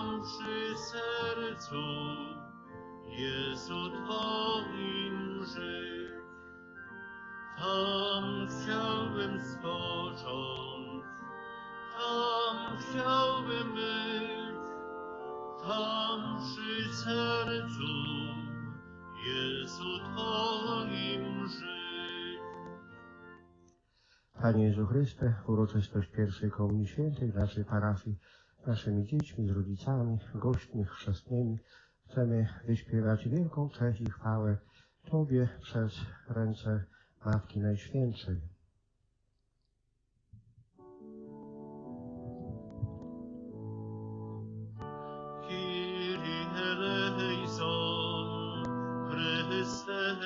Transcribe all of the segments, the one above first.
tam przy sercu Jezu Twoim żyć. Tam chciałbym spocząć, tam chciałbym być, tam przy sercu Jezu Twoim żyć. Panie Jezu Chryste, uroczystość pierwszej Komunii Świętej w naszej parafii, naszymi dziećmi, z rodzicami, gośćmi chrzestnymi, chcemy wyśpiewać wielką cześć i chwałę Tobie przez ręce Matki Najświętszej. Chryste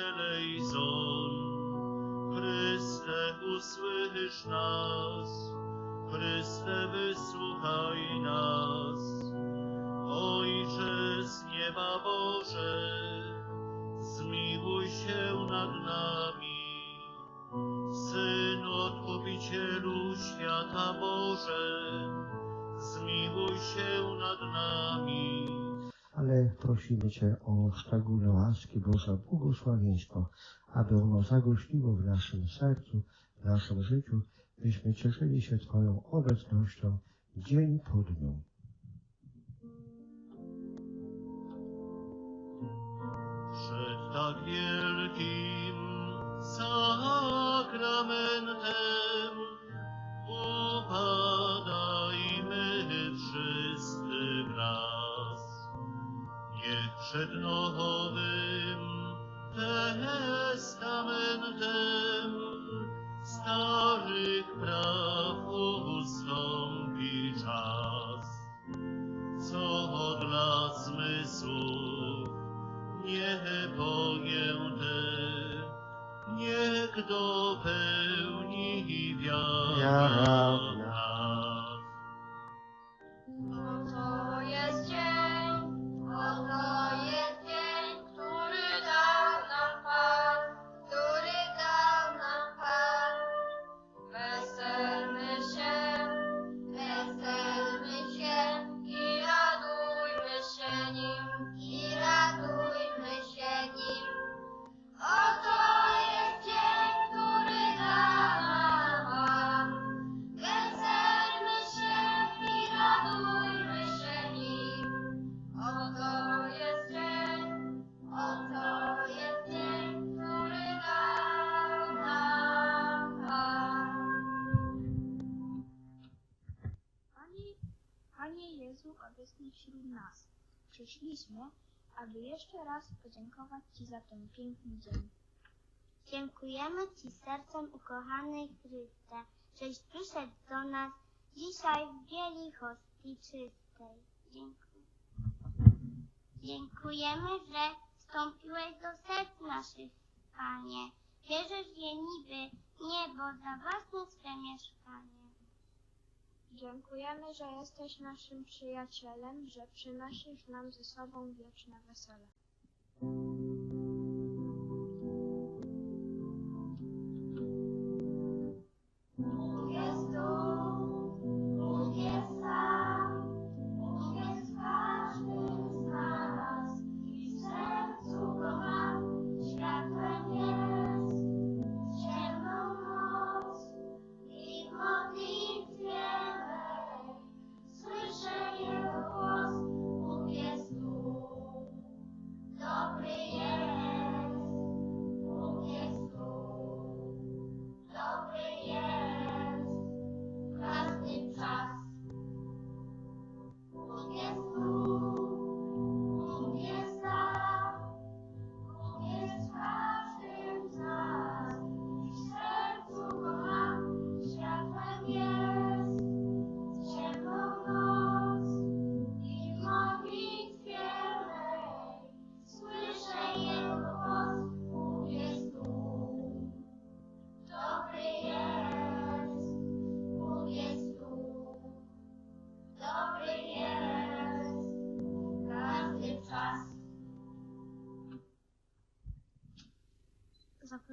Chryste usłysz nas, Chryste wysłuchaj nas. Ojcze z nieba Boże, zmiłuj się nad nami. Synu Odkupicielu świata Boże, zmiłuj się nad nami. Ale prosimy Cię o szczególne łaski Boże błogosławieństwo, aby ono zagościło w naszym sercu, w naszym życiu, byśmy cieszyli się Twoją obecnością dzień po dniu. Przed tak wielkim przyszliśmy, aby jeszcze raz podziękować Ci za ten piękny dzień. Dziękujemy Ci sercem ukochany Chryste, żeś przyszedł do nas dzisiaj w bieli hostii czystej. Dziękuję. Dziękujemy, że wstąpiłeś do serc naszych, Panie. Bierzesz je niby niebo za własne swe mieszkanie. Dziękujemy, że jesteś naszym przyjacielem, że przynosisz nam ze sobą wieczne wesele.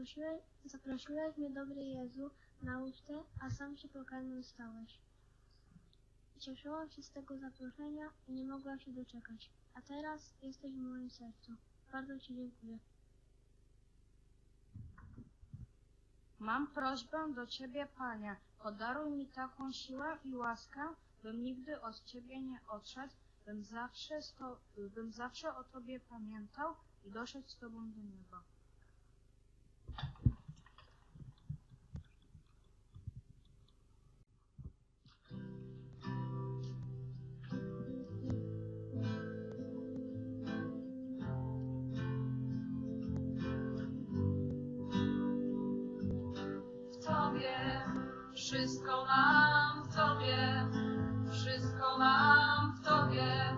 Zaprosiłeś, zaprosiłeś mnie, dobry Jezu, na ucztę, a sam się pokarmem stałeś. Cieszyłam się z tego zaproszenia i nie mogłam się doczekać. A teraz jesteś w moim sercu. Bardzo Ci dziękuję. Mam prośbę do Ciebie, Panie, podaruj mi taką siłę i łaskę, bym nigdy od Ciebie nie odszedł, bym zawsze, sto, bym zawsze o Tobie pamiętał i doszedł z Tobą do nieba. Wszystko mam w Tobie, wszystko mam w Tobie,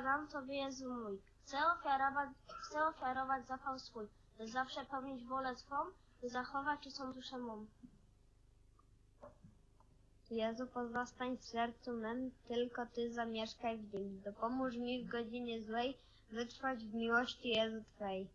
Cóż ja dam Tobie, Jezu mój? Chcę ofiarować, chcę ofiarować zapał swój, by zawsze pełnić wolę Twą, by zachować czystą duszę mą. Jezu, pozostań w sercu mym, tylko Ty zamieszkaj w nim. Dopomóż mi w godzinie złej wytrwać w miłości Jezu Twej.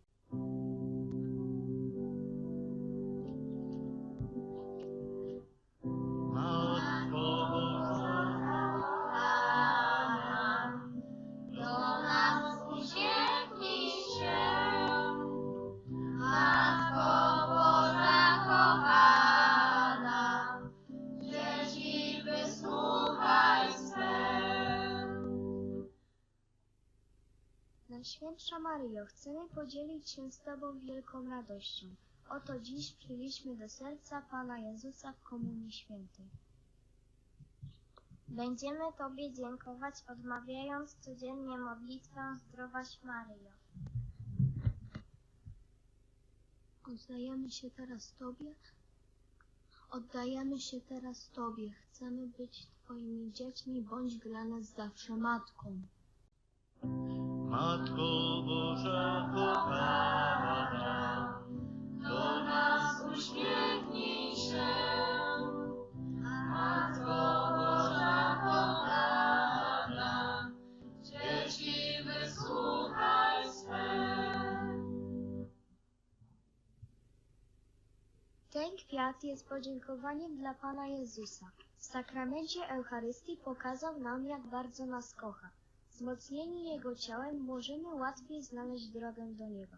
Najświętsza Maryjo, chcemy podzielić się z Tobą wielką radością. Oto dziś przyjęliśmy do serca Pana Jezusa w Komunii Świętej. Będziemy Tobie dziękować, odmawiając codziennie modlitwę Zdrowaś Maryjo. Oddajemy się teraz Tobie. Oddajemy się teraz Tobie. Chcemy być Twoimi dziećmi, bądź dla nas zawsze Matką. Matko Boża kochana, Do nas uśmiechnij się, Matko Boża kochana, dzieci wysłuchaj swe. Ten kwiat jest podziękowaniem dla Pana Jezusa. W sakramencie Eucharystii pokazał nam, jak bardzo nas kocha. Wzmocnieni Jego ciałem możemy łatwiej znaleźć drogę do nieba.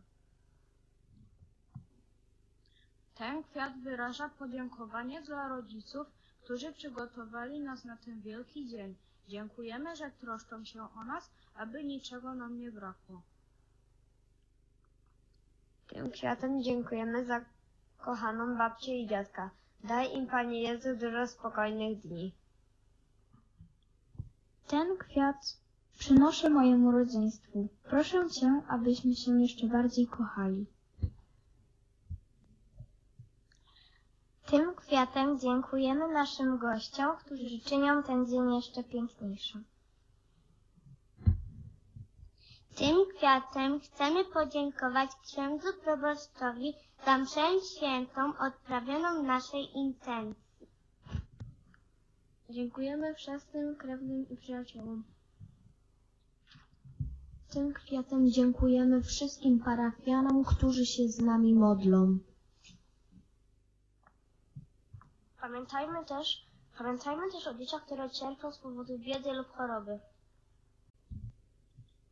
Ten kwiat wyraża podziękowanie dla rodziców, którzy przygotowali nas na ten wielki dzień. Dziękujemy, że troszczą się o nas, aby niczego nam nie brakło. Tym kwiatem dziękujemy za kochaną babcię i dziadka. Daj im, Panie Jezu, dużo spokojnych dni. Ten kwiat przynoszę mojemu rodzeństwu. Proszę Cię, abyśmy się jeszcze bardziej kochali. Tym kwiatem dziękujemy naszym gościom, którzy czynią ten dzień jeszcze piękniejszym. Tym kwiatem chcemy podziękować księdzu proboszczowi za mszę świętą odprawioną naszej intencji. Dziękujemy wszystkim krewnym i przyjaciołom. Tym kwiatem dziękujemy wszystkim parafianom, którzy się z nami modlą. Pamiętajmy też, pamiętajmy też o dzieciach, które cierpią z powodu biedy lub choroby.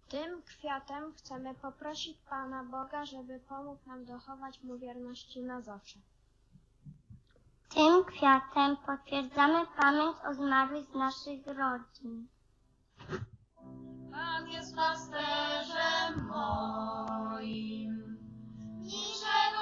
Tym kwiatem chcemy poprosić Pana Boga, żeby pomógł nam dochować Mu wierności na zawsze. Tym kwiatem potwierdzamy pamięć o zmarłych z naszych rodzin. Pan jest pasterzem moim, niczego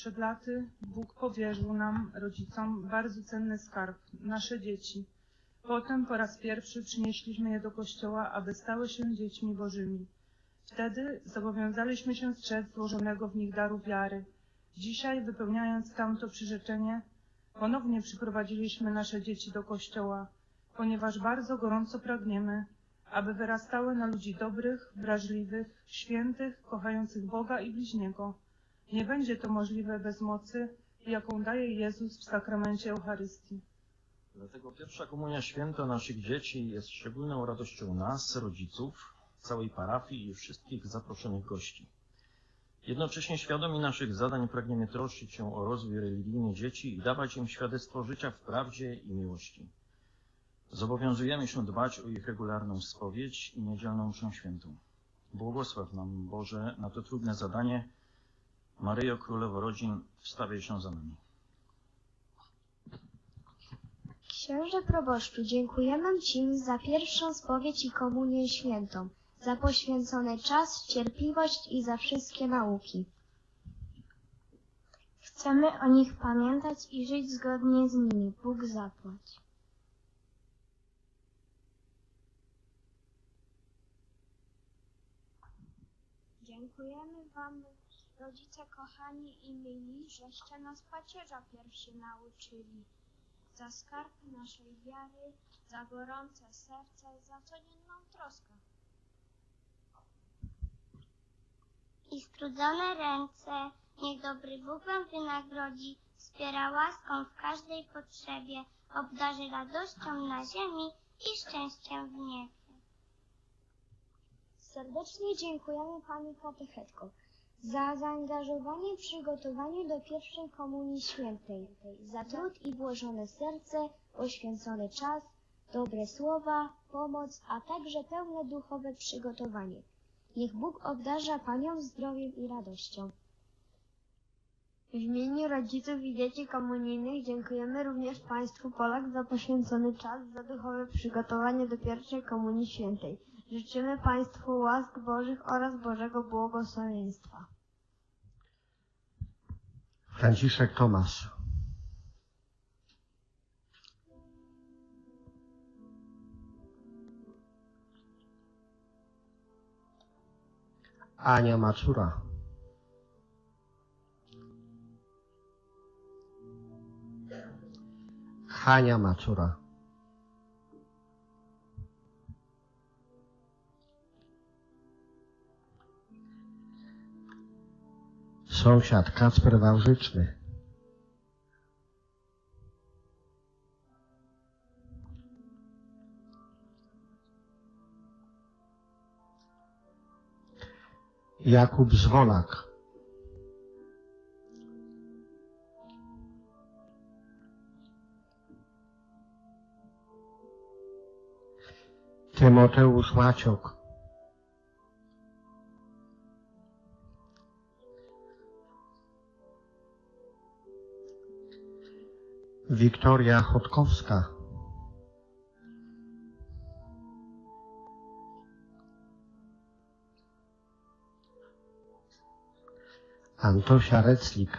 Przed laty Bóg powierzył nam, rodzicom, bardzo cenny skarb, nasze dzieci. Potem po raz pierwszy przynieśliśmy je do kościoła, aby stały się dziećmi Bożymi. Wtedy zobowiązaliśmy się strzec złożonego w nich daru wiary. Dzisiaj, wypełniając tamto przyrzeczenie, ponownie przyprowadziliśmy nasze dzieci do kościoła, ponieważ bardzo gorąco pragniemy, aby wyrastały na ludzi dobrych, wrażliwych, świętych, kochających Boga i bliźniego. Nie będzie to możliwe bez mocy, jaką daje Jezus w sakramencie Eucharystii. Dlatego pierwsza komunia święta naszych dzieci jest szczególną radością nas, rodziców, całej parafii i wszystkich zaproszonych gości. Jednocześnie świadomi naszych zadań pragniemy troszczyć się o rozwój religijny dzieci i dawać im świadectwo życia w prawdzie i miłości. Zobowiązujemy się dbać o ich regularną spowiedź i niedzielną mszę świętą. Błogosław nam, Boże, na to trudne zadanie. Maryjo Królowo Rodzin, wstawiaj się za nami. Księże proboszczu, dziękujemy Ci za pierwszą spowiedź i komunię świętą, za poświęcony czas, cierpliwość i za wszystkie nauki. Chcemy o nich pamiętać i żyć zgodnie z nimi. Bóg zapłać. Dziękujemy Wam, rodzice kochani i mili, żeście nas pacierza pierwszy nauczyli za skarb naszej wiary, za gorące serce, za codzienną troskę. I strudzone ręce, niech dobry Bóg wam wynagrodzi, wspiera łaską w każdej potrzebie, obdarzy radością na ziemi i szczęściem w niebie. Serdecznie dziękujemy Pani Katechetko za zaangażowanie w przygotowanie do pierwszej Komunii Świętej, za trud i włożone serce, poświęcony czas, dobre słowa, pomoc, a także pełne duchowe przygotowanie. Niech Bóg obdarza Panią zdrowiem i radością. W imieniu rodziców i dzieci komunijnych dziękujemy również Państwu Polak za poświęcony czas, za duchowe przygotowanie do pierwszej Komunii Świętej. Życzymy Państwu łask Bożych oraz Bożego błogosławieństwa. Franciszek Tomasz. Ania Macura. Hania Macura. Sąsiad Kacper Wałżyczny. Jakub Zwolak. Tymoteusz Łaciok. Wiktoria Chodkowska. Antosia Reclik.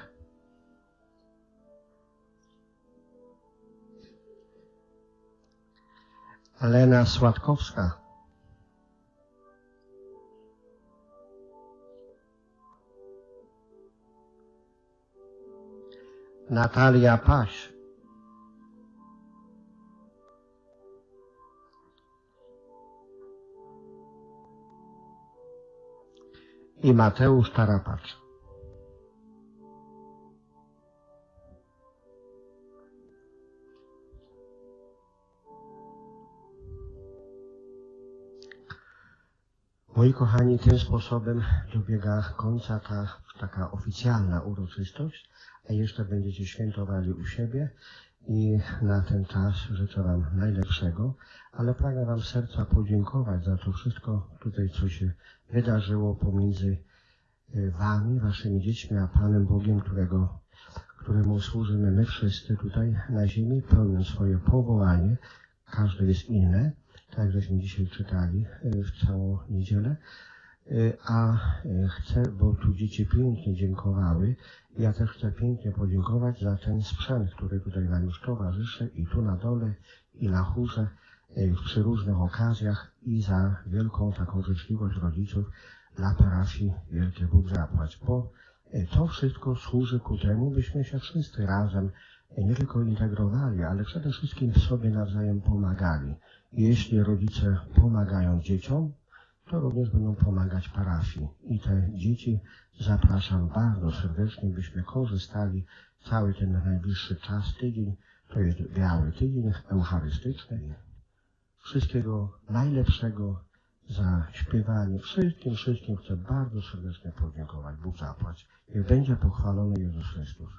Lena Sładkowska. Natalia Paś. I Mateusz Tarapacz. Moi kochani, tym sposobem dobiega końca ta taka oficjalna uroczystość, a jeszcze będziecie świętowali u siebie i na ten czas życzę Wam najlepszego, ale pragnę Wam serca podziękować za to wszystko tutaj, co się wydarzyło pomiędzy y, Wami, Waszymi dziećmi, a Panem Bogiem, którego, któremu służymy my wszyscy tutaj na ziemi, pełniąc swoje powołanie. Każde jest inne, tak żeśmy dzisiaj czytali y, w całą niedzielę. Y, A y, chcę, bo tu dzieci pięknie dziękowały, ja też chcę pięknie podziękować za ten sprzęt, który tutaj nam już towarzyszy i tu na dole, i na chórze, przy różnych okazjach i za wielką taką życzliwość rodziców dla parafii Wielkie Bóg zapłać, bo to wszystko służy ku temu, byśmy się wszyscy razem nie tylko integrowali, ale przede wszystkim sobie nawzajem pomagali. Jeśli rodzice pomagają dzieciom, to również będą pomagać parafii. I te dzieci zapraszam bardzo serdecznie, byśmy korzystali cały ten najbliższy czas, tydzień, to jest biały tydzień eucharystyczny. Wszystkiego najlepszego za śpiewanie. Wszystkim, wszystkim chcę bardzo serdecznie podziękować. Bóg zapłać. Niech będzie pochwalony Jezus Chrystus.